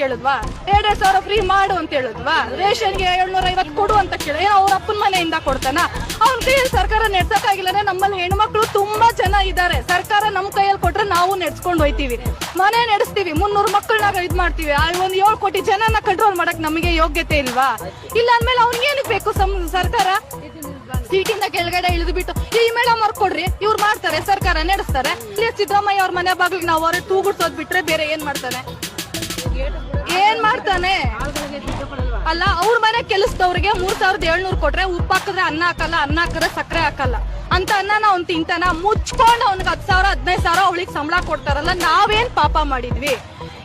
ಕೇಳಿದ್ವಾ? ಎರಡೆರಡ್ ಸಾವಿರ ಫ್ರೀ ಮಾಡು ಅಂತ ಹೇಳಿದ್ವಾ? ರೇಷನ್ಗೆ ಏಳ್ನೂರ ಐವತ್ತು ಕೊಡು ಅಂತ ಕೇಳಿ. ಅವ್ರ ಅಪ್ಪನ ಮನೆಯಿಂದ ಕೊಡ್ತಾನ. ಅವ್ನ ಕೈಯಲ್ಲಿ ಸರ್ಕಾರ ನೆಡ್ಸಕ್ಕಾಗಿಲ್ಲ ನಮ್ಮಲ್ಲಿ ಹೆಣ್ಮಕ್ಳು ತುಂಬಾ ಜನ ಇದ್ದಾರೆ. ಸರ್ಕಾರ ನಮ್ ಕೈಯಲ್ಲಿ ಕೊಟ್ರೆ ನಾವು ನೆಡ್ಸ್ಕೊಂಡು ಹೋಯ್ತೀವಿ. ಮನೆ ನಡೆಸ್ತೀವಿ. ಮುನ್ನೂರು ಮಕ್ಕಳನ್ನ ಇದ್ ಮಾಡ್ತೀವಿ. ಆ ಒಂದ್ ಏಳು ಕೋಟಿ ಜನನ ಕಂಟ್ರೋಲ್ ಮಾಡಕ್ ನಮಗೆ ಯೋಗ್ಯತೆ ಇಲ್ವಾ? ಇಲ್ಲ ಅಂದ್ಮೇಲೆ ಅವ್ನಿಗೆ ಏನಕ್ಕೆ ಬೇಕು ಸರ್ಕಾರ? ಸೀಟಿಂದ ಕೆಳಗಡೆ ಇಳಿದು ಬಿಟ್ಟು ಈ ಮೇಡಮ್ ಅವ್ರು ಕೊಡ್ರಿ. ಇವ್ರು ಮಾಡ್ತಾರೆ. ಸರ್ಕಾರ ನಡೆಸ್ತಾರೆ. ಸಿದ್ದರಾಮಯ್ಯ ಅವ್ರ ಮನೆ ಬಾಗಿಲಿಗೆ ನಾವು ಅವ್ರ ತೂಗುಡ್ಸೋದ್ ಬಿಟ್ರೆ ಬೇರೆ ಏನ್ ಮಾಡ್ತಾನೆ ಏನ್ ಮಾಡ್ತಾನೆ? ಅಲ್ಲ, ಅವ್ರ ಮನೆ ಕೆಲಸದವ್ರಿಗೆ ಮೂರ್ ಸಾವಿರದ ಏಳ್ನೂರ್ ಕೊಟ್ರೆ ಉಪ್ಪು ಹಾಕಿದ್ರೆ ಅನ್ನ ಹಾಕಲ್ಲ, ಅನ್ನ ಹಾಕಿದ್ರೆ ಸಕ್ಕರೆ ಹಾಕಲ್ಲ. ಅಂತ ಅನ್ನನ ಅವ್ನ್ ತಿಂತಾನ. ಮುಚ್ಕೊಂಡು ಅವ್ನಿಗೆ ಹತ್ ಸಾವಿರ, ಹದಿನೈದು ಸಾವಿರ ಅವಳಿಗೆ ಸಂಬಳ ಕೊಡ್ತಾರಲ್ಲ, ನಾವೇನ್ ಪಾಪ ಮಾಡಿದ್ವಿ?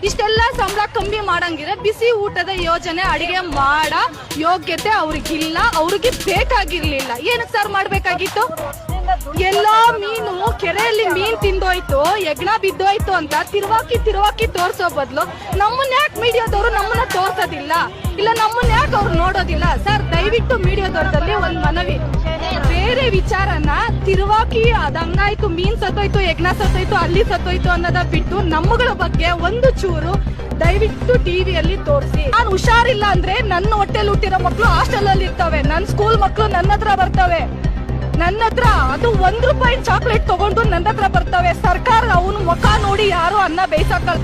ಇಷ್ಟೆಲ್ಲ ಸಂಬಳ ಕಮ್ಮಿ ಮಾಡಂಗಿದ್ರೆ ಬಿಸಿ ಊಟದ ಯೋಜನೆ ಅಡಿಗೆ ಮಾಡ ಯೋಗ್ಯತೆ ಅವ್ರಿಗಿಲ್ಲ, ಅವ್ರಿಗೆ ಬೇಕಾಗಿರ್ಲಿಲ್ಲ. ಏನಕ್ಕೆ ಸರ್ ಮಾಡ್ಬೇಕಾಗಿತ್ತು? ಎಲ್ಲೋ ಮೀನು ಕೆರೆಯಲ್ಲಿ ಮೀನ್ ತಿಂದೋಯ್ತು ಯಜ್ಞ ಬಿದ್ದೋಯ್ತು ಅಂತ ತಿರುವಾಕಿ ತಿರುವಾಕಿ ತೋರ್ಸೋ ಬದ್ಲು ನಮ್ಮನ್ನ ಯಾಕೆ ಮೀಡಿಯಾದವರು ನಮ್ಮನ್ನ ತೋರ್ಸೋದಿಲ್ಲ? ಇಲ್ಲ, ನಮ್ಮನ್ನ ಯಾಕೆ ಅವ್ರು ನೋಡೋದಿಲ್ಲ? ಸರ್, ದಯವಿಟ್ಟು ಮೀಡಿಯಾದವ್ರದಲ್ಲಿ ಒಂದ್ ಮನವಿ. ಬೇರೆ ವಿಚಾರನ ತಿರುವಾಕಿ ಅದಂಗಾಯ್ತು ಮೀನ್ ಸತ್ತೋಯ್ತು ಯಜ್ಞ ಸತ್ತೋಯ್ತು, ಅಲ್ಲಿ ಸತ್ತೋಯ್ತು ಅನ್ನೋದ ಬಿಟ್ಟು ನಮ್ಮಗಳ ಬಗ್ಗೆ ಒಂದು ಚೂರು ದಯವಿಟ್ಟು ಟಿವಿಯಲ್ಲಿ ತೋರಿಸಿ. ನಾನು ಹುಷಾರಿಲ್ಲ ಅಂದ್ರೆ ನನ್ನ ಹೊಟ್ಟೆಲ್ ಹುಟ್ಟಿರೋ ಮಕ್ಕಳು ಹಾಸ್ಟೆಲ್ ಅಲ್ಲಿ ಇರ್ತವೆ ನನ್ನ ಸ್ಕೂಲ್ ಮಕ್ಕಳು ನನ್ನ ಹತ್ರ ಬರ್ತವೆ. ನನ್ನ ಹತ್ರ ಅದು ಒಂದ್ ರೂಪಾಯಿ ಚಾಕ್ಲೇಟ್ ತಗೊಂಡು ನನ್ನ ಹತ್ರ ಬರ್ತವೆ. ಸರ್ಕಾರ ಅವನು ಮುಖ ನೋಡಿ ಯಾರು ಅನ್ನ ಬೇಯಿಸಕ್ಕಲ್ಲ